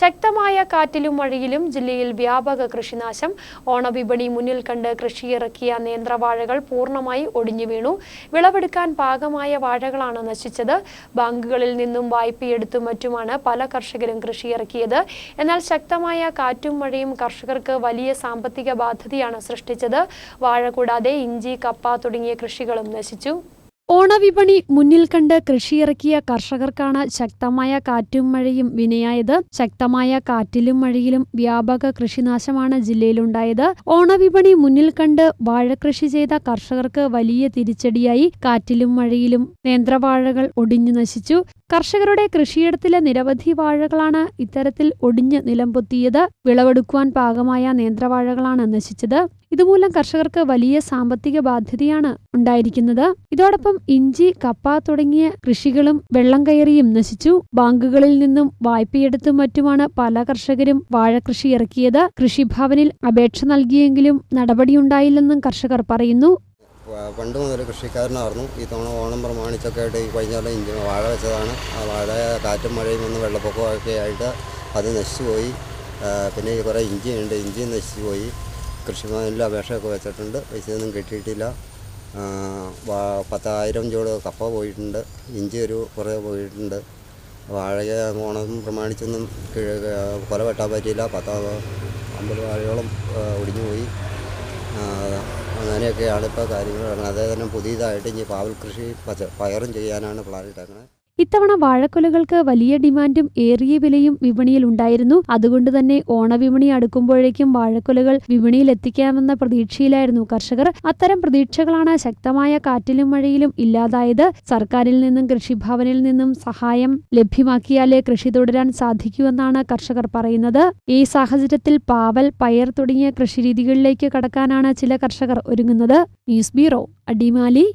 ശക്തമായ കാറ്റിലും മഴയിലും ജില്ലയിൽ വ്യാപക കൃഷിനാശം. ഓണവിപണി മുന്നിൽ കണ്ട് കൃഷിയിറക്കിയ നേന്ത്രവാഴകൾ പൂർണമായി ഒടിഞ്ഞു വീണു. വിളവെടുക്കാൻ പാകമായ വാഴകളാണ് നശിച്ചത്. ബാങ്കുകളിൽ നിന്നും വായ്പയെടുത്തും മറ്റുമാണ് പല കർഷകരും കൃഷിയിറക്കിയത്. എന്നാൽ ശക്തമായ കാറ്റും മഴയും കർഷകർക്ക് വലിയ സാമ്പത്തിക ബാധ്യതയാണ് സൃഷ്ടിച്ചത്. വാഴ കൂടാതെ ഇഞ്ചി കപ്പ തുടങ്ങിയ കൃഷികളും നശിച്ചു. ഓണവിപണി മുന്നിൽ കണ്ട് കൃഷിയിറക്കിയ കർഷകർക്കാണ് ശക്തമായ കാറ്റും മഴയും വിനയായത്. ശക്തമായ കാറ്റിലും മഴയിലും വ്യാപക കൃഷിനാശമാണ് ജില്ലയിലുണ്ടായത്. ഓണവിപണി മുന്നിൽ കണ്ട് വാഴകൃഷി ചെയ്ത കർഷകർക്ക് വലിയ തിരിച്ചടിയായി. കാറ്റിലും മഴയിലും നേന്ത്രവാഴകൾ ഒടിഞ്ഞു നശിച്ചു. കർഷകരുടെ കൃഷിയിടത്തിലെ നിരവധി വാഴകളാണ് ഇത്തരത്തിൽ ഒടിഞ്ഞ് നിലംപൊത്തിയത്. വിളവെടുക്കുവാൻ പാകമായ നേന്ത്രവാഴകളാണ് നശിച്ചത്. ഇതുമൂലം കർഷകർക്ക് വലിയ സാമ്പത്തിക ബാധ്യതയാണ് ഉണ്ടായിരിക്കുന്നത്. ഇതോടൊപ്പം ഇഞ്ചി കപ്പ തുടങ്ങിയ കൃഷികളും വെള്ളം കയറിയും നശിച്ചു. ബാങ്കുകളിൽ നിന്നും വായ്പയെടുത്തും മറ്റുമാണ് പല കർഷകരും വാഴകൃഷി ഇറക്കിയത്. കൃഷിഭവനിൽ അപേക്ഷ നൽകിയെങ്കിലും നടപടിയുണ്ടായില്ലെന്നും കർഷകർ പറയുന്നു. പണ്ട് മുതൽ കൃഷിക്കാരനായിരുന്നു. ഈ തവണ ഓണം പ്രമാണിച്ചൊക്കെ ആയിട്ട് ഈ കഴിഞ്ഞ കൊല്ലം ഇഞ്ചി വാഴ വെച്ചതാണ്. ആ വാഴ കാറ്റും മഴയും വന്ന് വെള്ളപ്പൊക്കമൊക്കെ ആയിട്ട് അത് നശിച്ചു പോയി പിന്നെ കുറേ ഇഞ്ചിയുണ്ട്. ഇഞ്ചിയും നശിച്ചു പോയി കൃഷിഭവനിൽ അപേക്ഷയൊക്കെ വെച്ചിട്ടുണ്ട്. പൈസയൊന്നും കിട്ടിയിട്ടില്ല. പത്തായിരം ചോട് കപ്പ പോയിട്ടുണ്ട്. ഇഞ്ചി ഒരു കുറേ പോയിട്ടുണ്ട്. വാഴ ഓണം പ്രമാണിച്ചൊന്നും കൊല വെട്ടാൻ പറ്റിയില്ല. പത്താ അമ്പത് വാഴയോളം ഒടിഞ്ഞു പോയി. അങ്ങനെയൊക്കെയാണ് ഇപ്പോൾ കാര്യങ്ങൾ. അതേ തന്നെ പുതിയതായിട്ട് ഇനി പാവൽ കൃഷി പച്ച പയറും ചെയ്യാനാണ് പ്ലാൻ ഇട്ടേക്കുന്നത് ഇത്തവണ വാഴക്കൊലകൾക്ക് വലിയ ഡിമാൻഡും ഏറിയ വിലയും വിപണിയിൽ ഉണ്ടായിരുന്നു. അതുകൊണ്ട് തന്നെ ഓണവിപണി അടുക്കുമ്പോഴേക്കും വാഴക്കൊലകൾ വിപണിയിൽ എത്തിക്കാമെന്ന പ്രതീക്ഷയിലായിരുന്നു കർഷകർ. അത്തരം പ്രതീക്ഷകളാണ് ശക്തമായ കാറ്റിലും മഴയിലും ഇല്ലാതായത്. സർക്കാരിൽ നിന്നും കൃഷിഭവനിൽ നിന്നും സഹായം ലഭ്യമാക്കിയാലേ കൃഷി തുടരാൻ സാധിക്കുമെന്നാണ് കർഷകർ പറയുന്നത്. ഈ സാഹചര്യത്തിൽ പാവൽ പയർ തുടങ്ങിയ കൃഷിരീതികളിലേക്ക് കടക്കാനാണ് ചില കർഷകർ ഒരുങ്ങുന്നത്. News bureau Adimali.